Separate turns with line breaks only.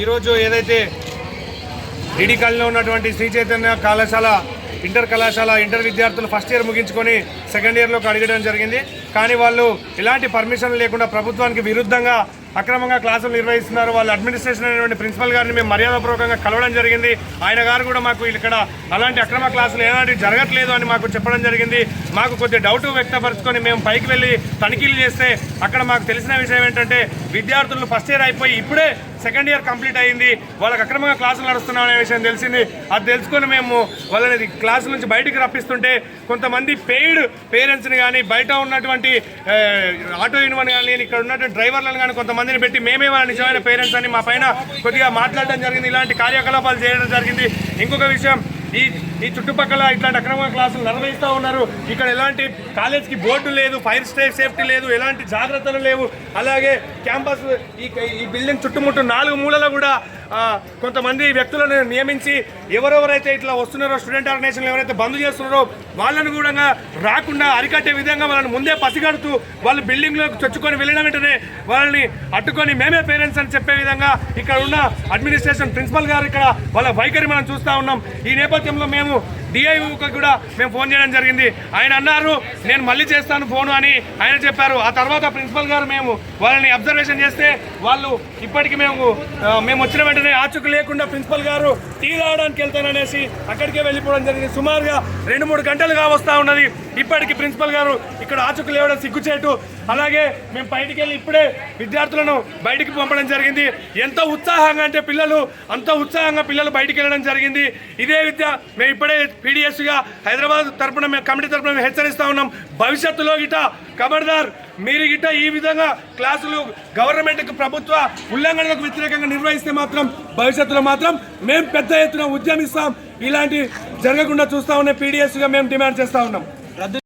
ఈరోజు ఏదైతే డిడి ఉన్నటువంటి శ్రీ చైతన్య కళాశాల ఇంటర్ కళాశాల ఇంటర్ విద్యార్థులు ఫస్ట్ ఇయర్ ముగించుకొని సెకండ్ ఇయర్లోకి అడగడం జరిగింది. కానీ వాళ్ళు ఎలాంటి పర్మిషన్ లేకుండా ప్రభుత్వానికి విరుద్ధంగా అక్రమంగా క్లాసులు నిర్వహిస్తున్నారు. వాళ్ళ అడ్మినిస్ట్రేషన్ అనేటువంటి ప్రిన్సిపల్ గారిని మేము మర్యాదపూర్వకంగా కలవడం జరిగింది. ఆయన గారు కూడా మాకు ఇక్కడ అలాంటి అక్రమ క్లాసులు ఏనాటి జరగట్లేదు అని మాకు చెప్పడం జరిగింది. మాకు కొద్ది డౌట్ వ్యక్తపరుచుకొని మేము పైకి వెళ్ళి తనిఖీలు చేస్తే అక్కడ మాకు తెలిసిన విషయం ఏంటంటే విద్యార్థులు ఫస్ట్ ఇయర్ అయిపోయి ఇప్పుడే సెకండ్ ఇయర్ కంప్లీట్ అయింది. వాళ్ళకి అక్రమంగా క్లాసులు నడుస్తున్నాం అనే విషయం తెలిసింది. అది తెలుసుకొని మేము వాళ్ళని క్లాసుల నుంచి బయటికి రప్పిస్తుంటే కొంతమంది పెయిడ్ పేరెంట్స్ని కానీ బయట ఉన్నటువంటి ఆటో యూనివన్ కానీ ఇక్కడ ఉన్నటువంటి డ్రైవర్లను కానీ కొంతమందిని పెట్టి మేమే వాళ్ళ నిజమైన పేరెంట్స్ అని మా పైన కొద్దిగా మాట్లాడడం జరిగింది. ఇలాంటి కార్యకలాపాలు చేయడం జరిగింది. ఇంకొక విషయం ఈ ఈ చుట్టుపక్కల ఇట్లాంటి అక్రమ క్లాసులు నిర్వహిస్తూ ఉన్నారు. ఇక్కడ ఎలాంటి కాలేజ్కి బోర్డు లేదు ఫైర్ స్టే సేఫ్టీ లేదు ఎలాంటి జాగ్రత్తలు లేవు. అలాగే క్యాంపస్ ఈ ఈ బిల్డింగ్ చుట్టుముట్టు నాలుగు మూలలో కూడా కొంతమంది వ్యక్తులను నియమించి ఎవరెవరైతే ఇట్లా వస్తున్నారో స్టూడెంట్ ఆర్గనైజేషన్లు ఎవరైతే బంద్ చేస్తున్నారో వాళ్ళని కూడా రాకుండా అరికట్టే విధంగా వాళ్ళని ముందే పసిగడుతూ వాళ్ళు బిల్డింగ్లోకి చొచ్చుకొని వెళ్ళిన వెంటనే వాళ్ళని అడ్డుకొని మేమే పేరెంట్స్ అని చెప్పే విధంగా ఇక్కడ ఉన్న అడ్మినిస్ట్రేషన్ ప్రిన్సిపల్ గారు ఇక్కడ వాళ్ళ వైఖరి మనం చూస్తూ ఉన్నాం. ఈ నేపథ్యంలో మేము డిఐఓకి కూడా మేము ఫోన్ చేయడం జరిగింది. ఆయన అన్నారు నేను మళ్ళీ చేస్తాను ఫోను అని ఆయన చెప్పారు. ఆ తర్వాత ప్రిన్సిపల్ గారు మేము వాళ్ళని అబ్జర్వేషన్ చేస్తే వాళ్ళు ఇప్పటికి మేము మేము వచ్చిన వెంటనే ఆచుకు లేకుండా ప్రిన్సిపల్ గారు టీ తాగడానికి వెళ్తాననేసి అక్కడికే వెళ్ళిపోవడం జరిగింది. సుమారుగా రెండు మూడు గంటలుగా వస్తూ ఉన్నది. ఇప్పటికి ప్రిన్సిపల్ గారు ఇక్కడ ఆచుకు లేవడం సిగ్గుచేటు. అలాగే మేము బయటికి వెళ్ళి ఇప్పుడే విద్యార్థులను బయటికి పంపడం జరిగింది. ఎంత ఉత్సాహంగా అంటే పిల్లలు అంత ఉత్సాహంగా పిల్లలు బయటికి వెళ్ళడం జరిగింది. ఇదే విద్య మేము ఇప్పుడే పీడిఎస్గా హైదరాబాద్ తరపున మేము కమిటీ తరపున మేము హెచ్చరిస్తూ ఉన్నాం. భవిష్యత్తులో గిట ఖబర్దార్ మీరు గిట్ట ఈ విధంగా క్లాసులు గవర్నమెంట్కి ప్రభుత్వ ఉల్లంఘనలకు వ్యతిరేకంగా నిర్వహిస్తే మాత్రం భవిష్యత్తులో మాత్రం మేము పెద్ద ఎత్తున ఉద్యమిస్తాం. ఇలాంటి జరగకుండా చూస్తా ఉన్న పీడిఎస్గా మేము డిమాండ్ చేస్తా ఉన్నాం.